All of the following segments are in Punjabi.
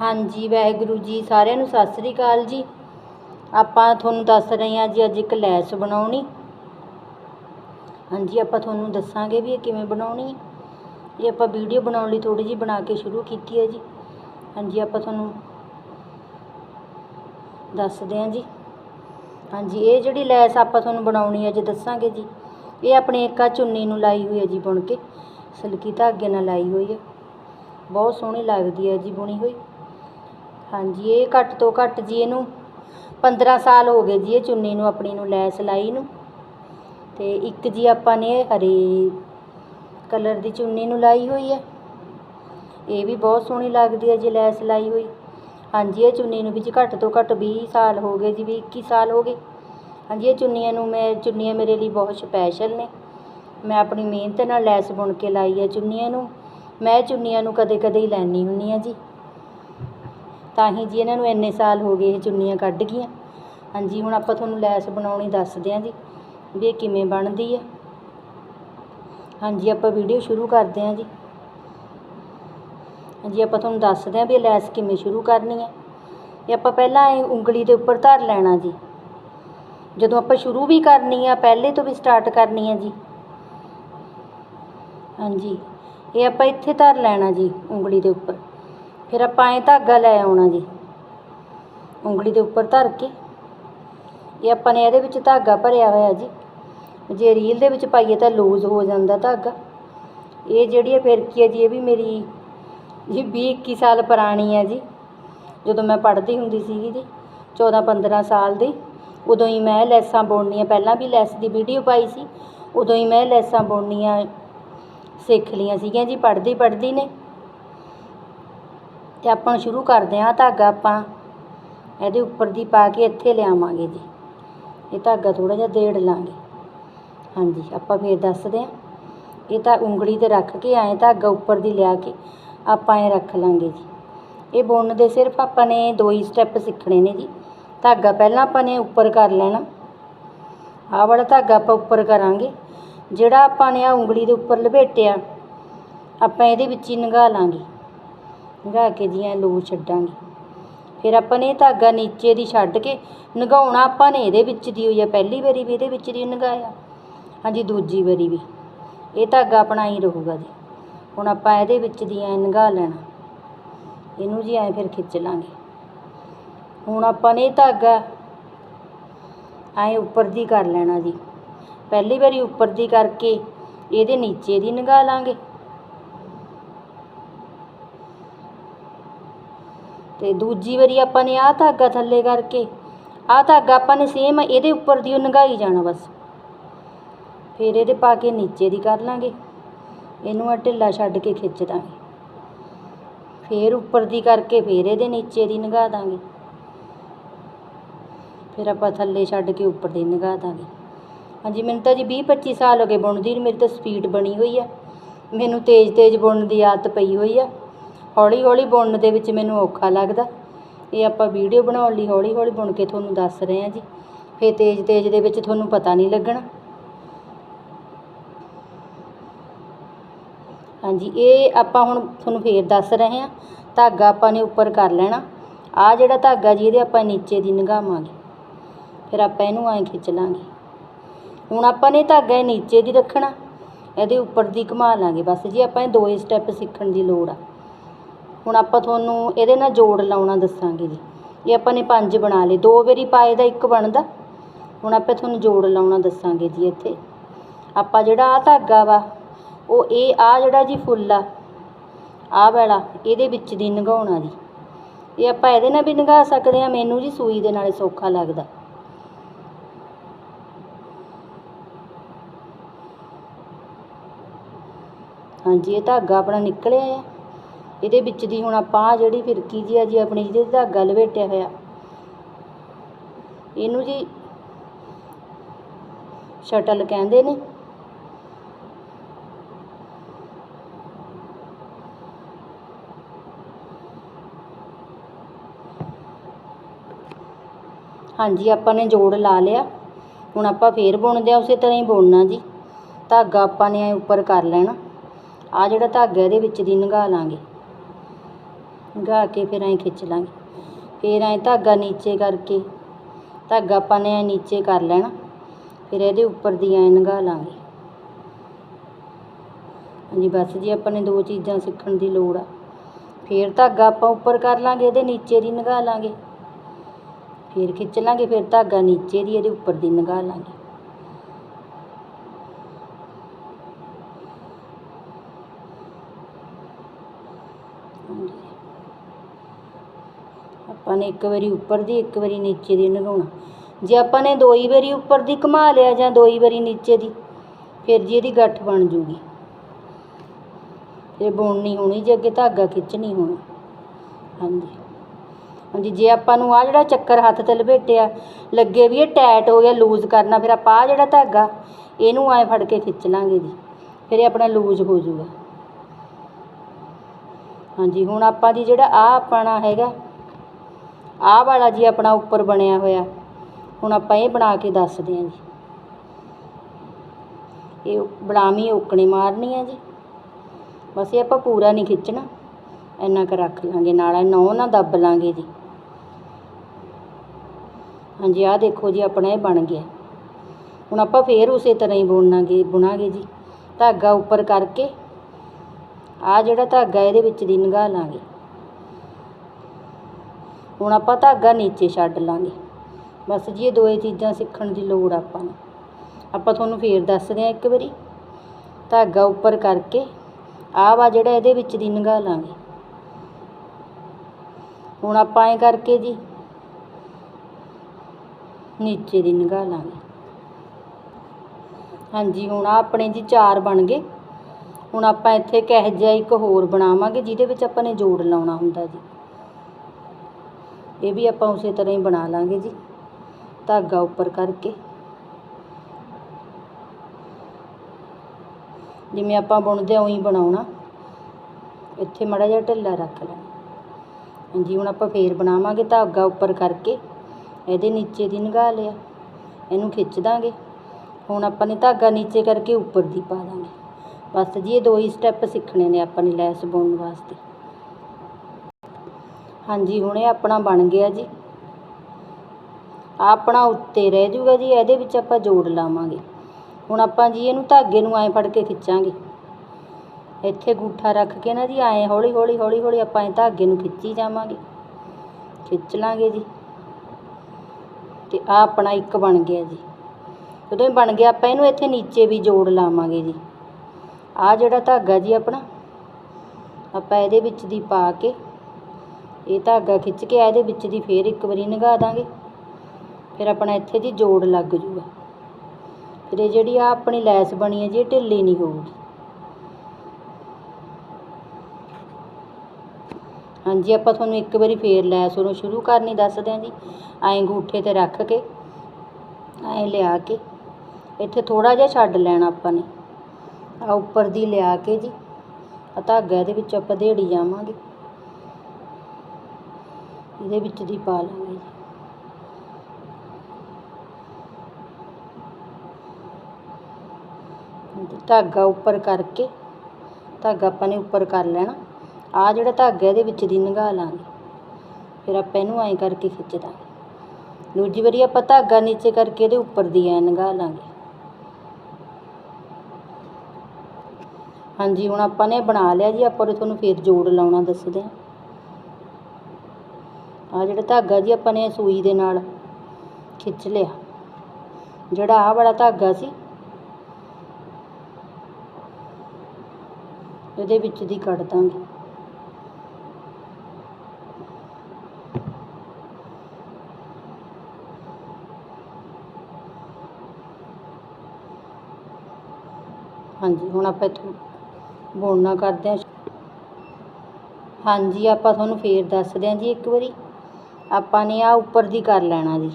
ਹਾਂਜੀ, ਵਾਹਿਗੁਰੂ ਜੀ, ਸਾਰਿਆਂ ਨੂੰ ਸਤਿ ਸ੍ਰੀ ਅਕਾਲ ਜੀ। ਆਪਾਂ ਤੁਹਾਨੂੰ ਦੱਸ ਰਹੇ ਹਾਂ ਜੀ, ਅੱਜ ਇੱਕ ਲੈਸ ਬਣਾਉਣੀ। ਹਾਂਜੀ, ਆਪਾਂ ਤੁਹਾਨੂੰ ਦੱਸਾਂਗੇ ਵੀ ਇਹ ਕਿਵੇਂ ਬਣਾਉਣੀ ਹੈ। ਇਹ ਆਪਾਂ ਵੀਡੀਓ ਬਣਾਉਣ ਲਈ ਥੋੜੀ ਜਿਹੀ ਬਣਾ ਕੇ ਸ਼ੁਰੂ ਕੀਤੀ ਹੈ ਜੀ। ਹਾਂਜੀ, ਆਪਾਂ ਤੁਹਾਨੂੰ ਦੱਸਦੇ ਹਾਂ ਜੀ। ਹਾਂਜੀ, ਇਹ ਜਿਹੜੀ ਲੈਸ ਆਪਾਂ ਤੁਹਾਨੂੰ ਬਣਾਉਣੀ ਹੈ ਜੀ ਦੱਸਾਂਗੇ ਜੀ। ਇਹ ਆਪਣੇ ਇੱਕ ਆ ਚੁੰਨੀ ਨੂੰ ਲਾਈ ਹੋਈ ਹੈ ਜੀ ਬੁਣ ਕੇ। ਸਲਕੀ ਧਾਗੇ ਨਾਲ ਲਾਈ ਹੋਈ ਹੈ। ਬਹੁਤ ਸੋਹਣੀ ਲੱਗਦੀ ਹੈ ਜੀ ਬੁਣੀ ਹੋਈ। ਹਾਂਜੀ, ਇਹ ਘੱਟ ਤੋਂ ਘੱਟ ਜੀ ਇਹਨੂੰ 15 ਸਾਲ ਹੋ ਗਏ ਜੀ ਇਹ ਚੁੰਨੀ ਨੂੰ, ਆਪਣੀ ਨੂੰ, ਲੈਸ ਲਾਈ ਨੂੰ। ਤੇ ਇੱਕ ਜੀ ਆਪਾਂ ਨੇ ਹਰੇ ਕਲਰ ਦੀ ਚੁੰਨੀ ਨੂੰ ਲਾਈ ਹੋਈ ਹੈ। ਇਹ ਵੀ ਬਹੁਤ ਸੋਹਣੀ ਲੱਗਦੀ ਹੈ ਜੀ ਲੈਸ ਲਾਈ ਹੋਈ। ਹਾਂਜੀ, ਇਹ ਚੁੰਨੀ ਨੂੰ ਵੀ ਜੀ ਘੱਟ ਤੋਂ ਘੱਟ 20 ਸਾਲ ਹੋ ਗਏ ਜੀ ਵੀ 21 ਸਾਲ ਹੋ ਗਏ। ਹਾਂਜੀ, ਇਹ ਚੁੰਨੀਆਂ ਨੂੰ ਮੈਂ, ਚੁੰਨੀਆਂ ਮੇਰੇ ਲਈ ਬਹੁਤ ਸਪੈਸ਼ਲ ਨੇ। ਮੈਂ ਆਪਣੀ ਮਿਹਨਤ ਨਾਲ ਲੈਸ ਬੁਣ ਕੇ ਲਾਈ ਹੈ ਚੁੰਨੀਆਂ ਨੂੰ। ਮੈਂ ਚੁੰਨੀਆਂ ਨੂੰ ਕਦੇ ਕਦੇ ਹੀ ਲੈਣੀ ਹੁੰਦੀ ਹਾਂ ਜੀ। ਤਾਂ ਹੀ ਜੀ ਇਹਨਾਂ ਨੂੰ ਇੰਨੇ ਸਾਲ ਹੋ ਗਏ ਇਹ ਚੁੰਨੀਆਂ ਕੱਢ ਗਈਆਂ। ਹਾਂਜੀ, ਹੁਣ ਆਪਾਂ ਤੁਹਾਨੂੰ ਲੈਸ ਬਣਾਉਣੀ ਦੱਸਦੇ ਹਾਂ ਜੀ ਵੀ ਇਹ ਕਿਵੇਂ ਬਣਦੀ ਹੈ ਹਾਂਜੀ, ਆਪਾਂ ਵੀਡੀਓ ਸ਼ੁਰੂ ਕਰਦੇ ਹਾਂ ਜੀ। ਹਾਂਜੀ, ਆਪਾਂ ਤੁਹਾਨੂੰ ਦੱਸਦੇ ਹਾਂ ਵੀ ਇਹ ਲੈਸ ਕਿਵੇਂ ਸ਼ੁਰੂ ਕਰਨੀ ਹੈ ਇਹ ਆਪਾਂ ਪਹਿਲਾਂ ਇਹ ਉਂਗਲੀ ਦੇ ਉੱਪਰ ਧਰ ਲੈਣਾ ਜੀ। ਜਦੋਂ ਆਪਾਂ ਸ਼ੁਰੂ ਵੀ ਕਰਨੀ ਆ, ਪਹਿਲੇ ਤੋਂ ਵੀ ਸਟਾਰਟ ਕਰਨੀ ਹੈ ਜੀ। ਹਾਂਜੀ, ਇਹ ਆਪਾਂ ਇੱਥੇ ਧਰ ਲੈਣਾ ਜੀ ਉਂਗਲੀ ਦੇ ਉੱਪਰ। ਫਿਰ ਆਪਾਂ ਐਂ ਧਾਗਾ ਲੈ ਆਉਣਾ ਜੀ, ਉਂਗਲੀ ਦੇ ਉੱਪਰ ਧਰ ਕੇ। ਇਹ ਆਪਾਂ ਨੇ ਇਹਦੇ ਵਿੱਚ ਧਾਗਾ ਭਰਿਆ ਹੋਇਆ ਜੀ। ਜੇ ਰੀਲ ਦੇ ਵਿੱਚ ਪਾਈਏ ਤਾਂ ਲੂਜ਼ ਹੋ ਜਾਂਦਾ ਧਾਗਾ। ਇਹ ਜਿਹੜੀ ਹੈ ਫਿਰਕੀ ਹੈ ਜੀ, ਇਹ ਵੀ ਮੇਰੀ ਜੀ 20 21 ਸਾਲ ਪੁਰਾਣੀ ਹੈ ਜੀ। ਜਦੋਂ ਮੈਂ ਪੜ੍ਹਦੀ ਹੁੰਦੀ ਸੀਗੀ ਜੀ 14 15 ਸਾਲ ਦੀ, ਉਦੋਂ ਹੀ ਮੈਂ ਲੈਸਾਂ ਬੁਣਨੀਆਂ, ਪਹਿਲਾਂ ਵੀ ਲੈਸ ਦੀ ਵੀਡੀਓ ਪਾਈ ਸੀ, ਉਦੋਂ ਹੀ ਮੈਂ ਲੈਸਾਂ ਬੁਣਨੀਆਂ ਸਿੱਖ ਲਈਆਂ ਸੀਗੀਆਂ ਜੀ, ਪੜ੍ਹਦੀ ਪੜ੍ਹਦੀ ਨੇ। ਅਤੇ ਆਪਾਂ ਸ਼ੁਰੂ ਕਰਦੇ ਹਾਂ ਧਾਗਾ ਆਪਾਂ। ਇਹਦੇ ਉੱਪਰ ਦੀ ਪਾ ਕੇ ਇੱਥੇ ਲਿਆਵਾਂਗੇ ਜੀ। ਇਹ ਧਾਗਾ ਥੋੜ੍ਹਾ ਜਿਹਾ ਦੇੜ ਲਾਂਗੇ। ਹਾਂਜੀ, ਆਪਾਂ ਫਿਰ ਦੱਸਦੇ ਹਾਂ। ਇਹ ਤਾਂ ਉਂਗਲੀ ਤੇ ਰੱਖ ਕੇ ਐਂ ਧਾਗਾ ਉੱਪਰ ਦੀ ਲਿਆ ਕੇ ਆਪਾਂ ਐਂ ਰੱਖ ਲਾਂਗੇ ਜੀ। ਇਹ ਬੁਣਨ ਦੇ ਸਿਰਫ ਆਪਾਂ ਨੇ ਦੋ ਹੀ ਸਟੈਪ ਸਿੱਖਣੇ ਨੇ ਜੀ। ਧਾਗਾ ਪਹਿਲਾਂ ਆਪਾਂ ਨੇ ਉੱਪਰ ਕਰ ਲੈਣਾ। ਆਹ ਵਾਲਾ ਧਾਗਾ ਆਪਾਂ ਉੱਪਰ ਕਰਾਂਗੇ। ਜਿਹੜਾ ਆਪਾਂ ਨੇ ਆ ਉਂਗਲੀ ਦੇ ਉੱਪਰ ਲਪੇਟਿਆ, ਆਪਾਂ ਇਹਦੇ ਵਿੱਚ ਹੀ ਨੰਗਾ ਲਾਂਗੇ। ਨੰਗਾ ਕੇ ਜੀ ਐਂ ਲੂ ਛੱਡਾਂਗੇ। ਫਿਰ ਆਪਾਂ ਨੇ ਇਹ ਧਾਗਾ ਨੀਚੇ ਦੀ ਛੱਡ ਕੇ ਨਗਾਉਣਾ ਆਪਾਂ ਨੇ, ਇਹਦੇ ਵਿੱਚ ਦੀ ਹੋਈ ਆ ਪਹਿਲੀ ਵਾਰੀ ਵੀ, ਇਹਦੇ ਵਿੱਚ ਦੀ ਨਗਾਇਆ। ਹਾਂਜੀ, ਦੂਜੀ ਵਾਰੀ ਵੀ। ਇਹ ਧਾਗਾ ਆਪਣਾ ਹੀ ਰਹੂਗਾ ਜੀ। ਹੁਣ ਆਪਾਂ ਇਹਦੇ ਵਿੱਚ ਦੀ ਐਂ ਨਗਾ ਲੈਣਾ। ਇਹਨੂੰ ਜੀ ਐਂ ਫਿਰ ਖਿੱਚ ਲਾਂਗੇ। ਹੁਣ ਆਪਾਂ ਨੇ ਇਹ ਧਾਗਾ ਐਂ ਉੱਪਰ ਦੀ ਕਰ ਲੈਣਾ ਜੀ। ਪਹਿਲੀ ਵਾਰੀ ਉੱਪਰ ਦੀ ਕਰਕੇ ਇਹਦੇ ਨੀਚੇ ਦੀ ਨਗਾ ਲਾਂਗੇ। ਤੇ ਦੂਜੀ ਵਾਰੀ ਆਪਾਂ ਨੇ ਆਹ ਧਾਗਾ ਥੱਲੇ ਕਰਕੇ, ਆਹ ਧਾਗਾ ਆਪਾਂ ਨੇ ਸੇਮ ਇਹਦੇ ਉੱਪਰ ਦੀ ਉਹ ਨਗਾਈ ਜਾਣਾ ਬਸ। ਫਿਰ ਇਹਦੇ ਪਾ ਕੇ ਨੀਚੇ ਦੀ ਕਰ ਲਾਂਗੇ। ਇਹਨੂੰ ਆ ਢਿੱਲਾ ਛੱਡ ਕੇ ਖਿੱਚ ਦਾਂਗੇ। ਫਿਰ ਉੱਪਰ ਦੀ ਕਰਕੇ ਫਿਰ ਇਹਦੇ ਨੀਚੇ ਦੀ ਨਗਾ ਦਾਂਗੇ। ਫਿਰ ਆਪਾਂ ਥੱਲੇ ਛੱਡ ਕੇ ਉੱਪਰ ਦੀ ਨਗਾ ਦਾਂਗੇ। ਹਾਂਜੀ, ਮੈਨੂੰ ਤਾਂ ਜੀ 20 25 ਸਾਲ ਹੋ ਗਏ ਬੁਣਦੀ ਨੂੰ, ਮੇਰੀ ਤਾਂ ਸਪੀਡ ਬਣੀ ਹੋਈ ਆ। ਮੈਨੂੰ ਤੇਜ਼ ਤੇਜ਼ ਬੁਣਨ ਦੀ ਆਦਤ ਪਈ ਹੋਈ ਆ। ਹੌਲੀ ਹੌਲੀ ਬੁਣਨ ਦੇ ਵਿੱਚ ਮੈਨੂੰ ਔਖਾ ਲੱਗਦਾ। ਇਹ ਆਪਾਂ ਵੀਡੀਓ ਬਣਾਉਣ ਲਈ ਹੌਲੀ ਹੌਲੀ ਬੁਣ ਕੇ ਤੁਹਾਨੂੰ ਦੱਸ ਰਹੇ ਹਾਂ ਜੀ। ਫਿਰ ਤੇਜ਼ ਤੇਜ਼ ਦੇ ਵਿੱਚ ਤੁਹਾਨੂੰ ਪਤਾ ਨਹੀਂ ਲੱਗਣਾ। ਹਾਂਜੀ, ਇਹ ਆਪਾਂ ਹੁਣ ਤੁਹਾਨੂੰ ਫੇਰ ਦੱਸ ਰਹੇ ਹਾਂ। ਧਾਗਾ ਆਪਾਂ ਨੇ ਉੱਪਰ ਕਰ ਲੈਣਾ। ਆ ਜਿਹੜਾ ਧਾਗਾ ਜੀ, ਇਹਦੇ ਆਪਾਂ ਨੀਚੇ ਦੀ ਨਗਾਵਾਂਗੇ। ਫਿਰ ਆਪਾਂ ਇਹਨੂੰ ਐਂ ਖਿੱਚ ਲਾਂਗੇ। ਹੁਣ ਆਪਾਂ ਨੇ ਧਾਗਾ ਨੀਚੇ ਦੀ ਰੱਖਣਾ। ਇਹਦੇ ਉੱਪਰ ਦੀ ਘੁਮਾ ਲਾਂਗੇ। ਬਸ ਜੀ, ਆਪਾਂ ਇਹ ਦੋ ਹੀ ਸਟੈਪ ਸਿੱਖਣ ਦੀ ਲੋੜ ਆ। ਹੁਣ ਆਪਾਂ ਤੁਹਾਨੂੰ ਇਹਦੇ ਨਾਲ ਜੋੜ ਲਾਉਣਾ ਦੱਸਾਂਗੇ ਜੀ। ਇਹ ਆਪਾਂ ਨੇ ਪੰਜ ਬਣਾ ਲਏ। ਦੋ ਵਾਰੀ ਪਾਏ ਦਾ ਇੱਕ ਬਣਦਾ। ਹੁਣ ਆਪਾਂ ਤੁਹਾਨੂੰ ਜੋੜ ਲਾਉਣਾ ਦੱਸਾਂਗੇ ਜੀ ਇੱਥੇ। ਆਪਾਂ ਜਿਹੜਾ ਆ ਧਾਗਾ ਵਾ, ਉਹ ਇਹ ਆ ਜਿਹੜਾ ਜੀ ਫੁੱਲ ਆ, ਆਹ ਵਾਲਾ, ਇਹਦੇ ਵਿੱਚ ਦੀ ਨਗਾਉਣਾ ਜੀ। ਇਹ ਆਪਾਂ ਇਹਦੇ ਨਾਲ ਵੀ ਨਗਾ ਸਕਦੇ ਹਾਂ, ਮੈਨੂੰ ਜੀ ਸੂਈ ਦੇ ਨਾਲ ਸੌਖਾ ਲੱਗਦਾ। ਹਾਂਜੀ, ਇਹ ਧਾਗਾ ਆਪਣਾ ਨਿਕਲਿਆ ਆ। ਇਹਦੇ ਵਿੱਚ ਦੀ ਹੁਣ ਆਪਾਂ ਆਹ ਜਿਹੜੀ ਫਿਰਕੀ ਜੀ ਆ ਜੀ ਆਪਣੀ ਜਿਹਦੇ ਧਾਗਾ ਲਪੇਟਿਆ ਹੋਇਆ। ਇਹਨੂੰ ਜੀ ਸ਼ਟਲ ਕਹਿੰਦੇ ਨੇ। ਹਾਂਜੀ, ਆਪਾਂ ਨੇ ਜੋੜ ਲਾ ਲਿਆ। ਹੁਣ ਆਪਾਂ ਫੇਰ ਬੁਣਦੇ ਆ, ਉਸੇ ਤਰ੍ਹਾਂ ਹੀ ਬੁਣਨਾ ਜੀ। ਧਾਗਾ ਆਪਾਂ ਨੇ ਉੱਪਰ ਕਰ ਲੈਣਾ। ਆ ਜਿਹੜਾ ਧਾਗਾ ਇਹਦੇ ਵਿੱਚ ਦੀ ਲੰਘਾ ਲਾਂਗੇ। ਨਿਗਾਹ ਕੇ ਫਿਰ ਐਂ ਖਿੱਚ ਲਾਂਗੇ। ਫਿਰ ਐਂ ਧਾਗਾ ਨੀਚੇ ਕਰਕੇ, ਧਾਗਾ ਆਪਾਂ ਨੇ ਐਂ ਨੀਚੇ ਕਰ ਲੈਣਾ। ਫਿਰ ਇਹਦੇ ਉੱਪਰ ਦੀ ਐਂ ਨਿਗਾਹ ਲਾਂਗੇ। ਹਾਂਜੀ, ਬਸ ਜੀ, ਆਪਾਂ ਨੇ ਦੋ ਚੀਜ਼ਾਂ ਸਿੱਖਣ ਦੀ ਲੋੜ ਆ। ਫਿਰ ਧਾਗਾ ਆਪਾਂ ਉੱਪਰ ਕਰ ਲਾਂਗੇ, ਇਹਦੇ ਨੀਚੇ ਦੀ ਨਿਗਾਹ ਲਾਂਗੇ। ਫਿਰ ਖਿੱਚ ਲਾਂਗੇ, ਫਿਰ ਧਾਗਾ ਨੀਚੇ ਦੀ, ਇਹਦੇ ਉੱਪਰ ਦੀ ਨਿਗਾਹ ਲਾਂਗੇ। ਹਾਂਜੀ। ਆਪਾਂ ਨੇ ਇੱਕ ਵਾਰੀ ਉੱਪਰ ਦੀ, ਇੱਕ ਵਾਰੀ ਨੀਚੇ ਦੀ ਲਗਾਉਣਾ ਜੇ ਆਪਾਂ ਨੇ ਦੋ ਹੀ ਵਾਰੀ ਉੱਪਰ ਦੀ ਘੁਮਾ ਲਿਆ ਜਾਂ ਦੋ ਹੀ ਵਾਰੀ ਨੀਚੇ ਦੀ, ਫਿਰ ਜੀ ਇਹਦੀ ਗੱਠ ਬਣ ਜੂਗੀ। ਇਹ ਬੁਣਨੀ ਹੋਣੀ ਜੇ ਅੱਗੇ ਧਾਗਾ ਖਿੱਚਣੀ ਨਹੀਂ ਹੋਣਾ। ਹਾਂਜੀ। ਹਾਂਜੀ, ਜੇ ਆਪਾਂ ਨੂੰ ਆ ਜਿਹੜਾ ਚੱਕਰ ਹੱਥ ਤੇ ਲਪੇਟਿਆ, ਲੱਗੇ ਵੀ ਇਹ ਟਾਈਟ ਹੋ ਗਿਆ, ਲੂਜ਼ ਕਰਨਾ, ਫਿਰ ਆਪਾਂ ਆਹ ਜਿਹੜਾ ਧਾਗਾ, ਇਹਨੂੰ ਐਂ ਫੜ ਕੇ ਖਿੱਚ ਲਾਂਗੇ ਜੀ। ਫਿਰ ਇਹ ਆਪਣਾ ਲੂਜ਼ ਹੋ ਜਾਊਗਾ ਹਾਂਜੀ, ਹੁਣ ਆਪਾਂ ਜੀ ਜਿਹੜਾ ਆ ਆਪਣਾ ਹੈਗਾ ਆਹ ਵਾਲਾ ਜੀ ਆਪਣਾ ਉੱਪਰ ਬਣਿਆ ਹੋਇਆ। ਹੁਣ ਆਪਾਂ ਇਹ ਬਣਾ ਕੇ ਦੱਸਦੇ ਹਾਂ ਜੀ। ਇਹ ਬੜਾਵੀਂ ਔਕਣੀ ਮਾਰਨੀ ਆ ਜੀ। ਬਸ ਇਹ ਆਪਾਂ ਪੂਰਾ ਨਹੀਂ ਖਿੱਚਣਾ। ਇੰਨਾ ਕੁ ਰੱਖ ਲਾਂਗੇ, ਨਾਲ ਨੌ ਨਾ ਦੱਬ ਲਾਂਗੇ ਜੀ। ਹਾਂਜੀ, ਆਹ ਦੇਖੋ ਜੀ, ਆਪਣਾ ਇਹ ਬਣ ਗਿਆ। ਹੁਣ ਆਪਾਂ ਫੇਰ ਉਸੇ ਤਰ੍ਹਾਂ ਹੀ ਬੁਣਾਂਗੇ ਬੁਣਾਂਗੇ ਜੀ। ਧਾਗਾ ਉੱਪਰ ਕਰਕੇ ਆ ਜਿਹੜਾ ਧਾਗਾ ਇਹਦੇ ਵਿੱਚ ਦੀ ਨਿਗਾਹ ਲਾਂਗੇ। ਹੁਣ ਆਪਾਂ ਧਾਗਾ ਨੀਚੇ ਛੱਡ ਲਾਂਗੇ। ਬਸ ਜੀ, ਇਹ ਦੋਏ ਚੀਜ਼ਾਂ ਸਿੱਖਣ ਦੀ ਲੋੜ ਆਪਾਂ ਨੂੰ। ਆਪਾਂ ਤੁਹਾਨੂੰ ਫੇਰ ਦੱਸਦੇ ਹਾਂ ਇੱਕ ਵਾਰੀ। ਧਾਗਾ ਉੱਪਰ ਕਰਕੇ ਆਹ ਵਾ ਜਿਹੜਾ ਇਹਦੇ ਵਿੱਚ ਦੀ ਨਿਗਾਹ ਲਾਂਗੇ। ਹੁਣ ਆਪਾਂ ਐਂ ਕਰਕੇ ਜੀ, ਨੀਚੇ ਦੀ ਨਿਗਾਹ ਲਾਂਗੇ। ਹਾਂਜੀ, ਹੁਣ ਆਹ ਆਪਣੇ ਜੀ ਚਾਰ ਬਣ ਗਏ। ਹੁਣ ਆਪਾਂ ਇੱਥੇ ਕਹਿ ਜਿਹਾ ਇੱਕ ਹੋਰ ਬਣਾਵਾਂਗੇ, ਜਿਹਦੇ ਵਿੱਚ ਆਪਾਂ ਨੇ ਜੋੜ ਲਾਉਣਾ ਹੁੰਦਾ ਜੀ। ਇਹ ਵੀ ਆਪਾਂ ਉਸੇ ਤਰ੍ਹਾਂ ਹੀ ਬਣਾ ਲਾਂਗੇ ਜੀ, ਧਾਗਾ ਉੱਪਰ ਕਰਕੇ। ਜਿਵੇਂ ਆਪਾਂ ਬੁਣਦੇ ਉਂ ਉਹੀ ਬਣਾਉਣਾ। ਇੱਥੇ ਮਾੜਾ ਜਿਹਾ ਢਿੱਲਾ ਰੱਖ ਲੈਣਾ। ਹਾਂਜੀ, ਹੁਣ ਆਪਾਂ ਫੇਰ ਬਣਾਵਾਂਗੇ ਧਾਗਾ ਉੱਪਰ ਕਰਕੇ। ਇਹਦੇ ਨੀਚੇ ਦੀ ਨਿਗਾਹ ਲਿਆ। ਇਹਨੂੰ ਖਿੱਚ ਦਾਂਗੇ। ਹੁਣ ਆਪਾਂ ਨੇ ਧਾਗਾ ਨੀਚੇ ਕਰਕੇ ਉੱਪਰ ਦੀ ਪਾ ਦਾਂਗੇ। ਬਸ ਜੀ, ਇਹ ਦੋ ਹੀ ਸਟੈਪ ਸਿੱਖਣੇ ਨੇ ਆਪਾਂ ਨੇ ਲੈਸ ਬੁਣਨ ਵਾਸਤੇ। ਹਾਂਜੀ, ਹੁਣ ਇਹ ਆਪਣਾ ਬਣ ਗਿਆ ਜੀ। ਆਪਣਾ ਉੱਤੇ ਰਹਿ ਜੂਗਾ ਜੀ, ਇਹਦੇ ਵਿੱਚ ਆਪਾਂ ਜੋੜ ਲਾਵਾਂਗੇ। ਹੁਣ ਆਪਾਂ ਜੀ ਇਹਨੂੰ ਧਾਗੇ ਨੂੰ ਐਂ ਫੜ ਕੇ ਖਿੱਚਾਂਗੇ। ਇੱਥੇ ਗੂਠਾ ਰੱਖ ਕੇ ਨਾ ਜੀ, ਐਂ ਹੌਲੀ ਹੌਲੀ ਹੌਲੀ ਹੌਲੀ ਆਪਾਂ ਐਂ ਧਾਗੇ ਨੂੰ ਖਿੱਚੀ ਜਾਵਾਂਗੇ। ਖਿੱਚ ਲਾਂਗੇ ਜੀ। ਤੇ ਆ ਆਪਣਾ ਇੱਕ ਬਣ ਗਿਆ ਜੀ। ਜਦੋਂ ਇਹ ਬਣ ਗਿਆ, ਆਪਾਂ ਇਹਨੂੰ ਇੱਥੇ ਨੀਚੇ ਵੀ ਜੋੜ ਲਾਵਾਂਗੇ ਜੀ। ਆ ਜਿਹੜਾ ਧਾਗਾ ਜੀ ਆਪਣਾ, ਆਪਾਂ ਇਹਦੇ ਵਿੱਚ ਦੀ ਪਾ ਕੇ ਇਹ ਧਾਗਾ ਖਿੱਚ ਕੇ ਆ ਇਹਦੇ ਵਿੱਚ ਦੀ ਫੇਰ ਇੱਕ ਵਾਰੀ ਨਿਗਾਹ ਦਾਂਗੇ। ਫਿਰ ਆਪਣਾ ਇੱਥੇ ਜੀ ਜੋੜ ਲੱਗ ਜੂਗਾ। ਫਿਰ ਇਹ ਜਿਹੜੀ ਆ ਆਪਣੀ ਲੈਸ ਬਣੀ ਹੈ ਜੀ, ਇਹ ਢਿੱਲੀ ਨਹੀਂ ਹੋਊਗੀ। ਹਾਂਜੀ, ਆਪਾਂ ਤੁਹਾਨੂੰ ਇੱਕ ਵਾਰੀ ਫੇਰ ਲੈਸ ਉਹਨੂੰ ਸ਼ੁਰੂ ਕਰਨੀ ਦੱਸਦੇ ਹਾਂ ਜੀ। ਐਂ ਅੰਗੂਠੇ ਤੇ ਰੱਖ ਕੇ, ਐਂ ਲਿਆ ਕੇ, ਇੱਥੇ ਥੋੜਾ ਜਿਹਾ ਛੱਡ ਲੈਣਾ ਆਪਾਂ ਨੇ। ਆ ਉੱਪਰ ਦੀ ਲਿਆ ਕੇ ਜੀ ਆ ਧਾਗਾ ਇਹਦੇ ਵਿੱਚ ਆਪਾਂ ਦੇੜੀ ਜਾਵਾਂਗੇ। ਇਹਦੇ ਵਿੱਚ ਦੀ ਪਾ ਲਾਂਗੇ ਜੀ। ਹਾਂਜੀ, ਧਾਗਾ ਉੱਪਰ ਕਰਕੇ ਧਾਗਾ ਆਪਾਂ ਨੇ ਉੱਪਰ ਕਰ ਲੈਣਾ। ਆ ਜਿਹੜਾ ਧਾਗਾ ਇਹਦੇ ਵਿੱਚ ਦੀ ਨਿਗਾਹ ਲਾਂਗੇ। ਫਿਰ ਆਪਾਂ ਇਹਨੂੰ ਐਂ ਕਰਕੇ ਖਿੱਚ ਦਾਂਗੇ ਦੂਜੀ ਵਾਰੀ ਆਪਾਂ ਧਾਗਾ ਨੀਚੇ ਕਰਕੇ ਇਹਦੇ ਉੱਪਰ ਦੀ ਐਂ ਨਿਗਾਹ ਲਾਂਗੇ। ਹਾਂਜੀ ਹੁਣ ਆਪਾਂ ਨੇ ਬਣਾ ਲਿਆ ਜੀ ਆਪਾਂ ਉਹਦੇ ਤੁਹਾਨੂੰ ਫੇਰ ਜੋੜ ਲਾਉਣਾ ਦੱਸਦੇ ਹਾਂ। ਆ ਜਿਹੜਾ ਧਾਗਾ ਜੀ ਆਪਾਂ ਨੇ ਸੂਈ ਦੇ ਨਾਲ ਖਿੱਚ ਲਿਆ। ਜਿਹੜਾ ਆਹ ਵਾਲਾ ਧਾਗਾ ਸੀ, ਇਹਦੇ ਵਿੱਚ ਦੀ ਕੱਢ ਦਾਂਗੇ। ਹਾਂਜੀ, ਹੁਣ ਆਪਾਂ ਇੱਥੋਂ ਬੁਣਨਾ ਕਰਦੇ ਹਾਂ। ਹਾਂਜੀ, ਆਪਾਂ ਤੁਹਾਨੂੰ ਫੇਰ ਦੱਸਦੇ ਹਾਂ ਜੀ ਇੱਕ ਵਾਰੀ। ਆਪਾਂ ਨੇ ਆਹ ਉੱਪਰ ਦੀ ਕਰ ਲੈਣਾ ਜੀ।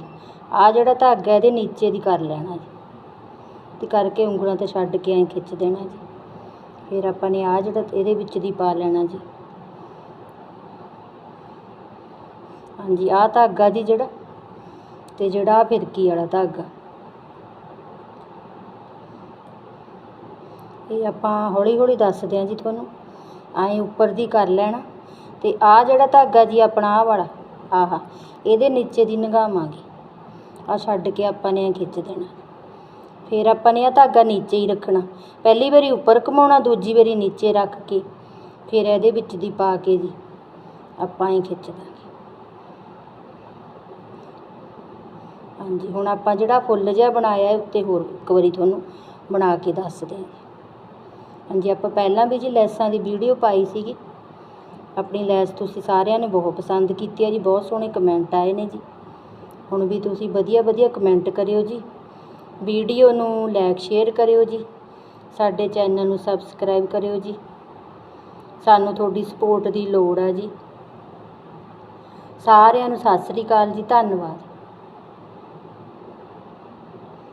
ਆਹ ਜਿਹੜਾ ਧਾਗਾ ਇਹਦੇ ਨੀਚੇ ਦੀ ਕਰ ਲੈਣਾ ਜੀ। ਤੇ ਕਰਕੇ ਉਂਗਲਾਂ ਤੇ ਛੱਡ ਕੇ ਐਂ ਖਿੱਚ ਦੇਣਾ ਜੀ। ਫਿਰ ਆਪਾਂ ਨੇ ਆਹ ਜਿਹੜਾ ਇਹਦੇ ਵਿੱਚ ਦੀ ਪਾ ਲੈਣਾ ਜੀ। ਹਾਂਜੀ, ਆਹ ਧਾਗਾ ਜੀ ਜਿਹੜਾ ਤੇ ਜਿਹੜਾ ਆਹ ਫਿਰਕੀ ਵਾਲਾ ਧਾਗਾ। ਇਹ ਆਪਾਂ ਹੌਲੀ ਹੌਲੀ ਦੱਸਦੇ ਹਾਂ ਜੀ ਤੁਹਾਨੂੰ। ਐਂ ਉੱਪਰ ਦੀ ਕਰ ਲੈਣਾ ਤੇ ਆਹ ਜਿਹੜਾ ਧਾਗਾ ਜੀ ਆਪਣਾ ਆਹ ਵਾਲਾ ਆਹਾ, ਇਹਦੇ ਨੀਚੇ ਦੀ ਲੰਘਾਵਾਂਗੇ ਆਹ ਛੱਡ ਕੇ ਆਪਾਂ ਨੇ ਐਂ ਖਿੱਚ ਦੇਣਾ। ਫਿਰ ਆਪਾਂ ਨੇ ਆਹ ਧਾਗਾ ਨੀਚੇ ਹੀ ਰੱਖਣਾ। ਪਹਿਲੀ ਵਾਰੀ ਉੱਪਰ ਘੁਮਾਉਣਾ, ਦੂਜੀ ਵਾਰੀ ਨੀਚੇ ਰੱਖ ਕੇ, ਫਿਰ ਇਹਦੇ ਵਿੱਚ ਦੀ ਪਾ ਕੇ ਜੀ ਆਪਾਂ ਐਂ ਖਿੱਚ ਦਾਂਗੇ। ਹਾਂਜੀ, ਹੁਣ ਆਪਾਂ ਜਿਹੜਾ ਫੁੱਲ ਜਿਹਾ ਬਣਾਇਆ ਉੱਤੇ ਹੋਰ ਇੱਕ ਵਾਰੀ ਤੁਹਾਨੂੰ ਬਣਾ ਕੇ ਦੱਸਦੇ ਹਾਂ ਹਾਂਜੀ, ਆਪਾਂ ਪਹਿਲਾਂ ਵੀ ਜੀ ਲੈਸਾਂ ਦੀ ਵੀਡੀਓ ਪਾਈ ਸੀਗੀ। ਆਪਣੀ ਲੈਸ ਤੁਸੀਂ ਸਾਰਿਆਂ ਨੇ ਬਹੁਤ ਪਸੰਦ ਕੀਤੀ ਹੈ ਜੀ, ਬਹੁਤ ਸੋਹਣੇ ਕਮੈਂਟ ਆਏ ਨੇ ਜੀ। ਹੁਣ ਵੀ ਤੁਸੀਂ ਵਧੀਆ ਵਧੀਆ ਕਮੈਂਟ ਕਰਿਓ ਜੀ। ਵੀਡੀਓ ਨੂੰ ਲਾਈਕ ਸ਼ੇਅਰ ਕਰਿਓ ਜੀ। ਸਾਡੇ ਚੈਨਲ ਨੂੰ ਸਬਸਕ੍ਰਾਈਬ ਕਰਿਓ ਜੀ। ਸਾਨੂੰ ਤੁਹਾਡੀ ਸਪੋਰਟ ਦੀ ਲੋੜ ਆ ਜੀ। ਸਾਰਿਆਂ ਨੂੰ ਸਤਿ ਸ੍ਰੀ ਅਕਾਲ ਜੀ, ਧੰਨਵਾਦ।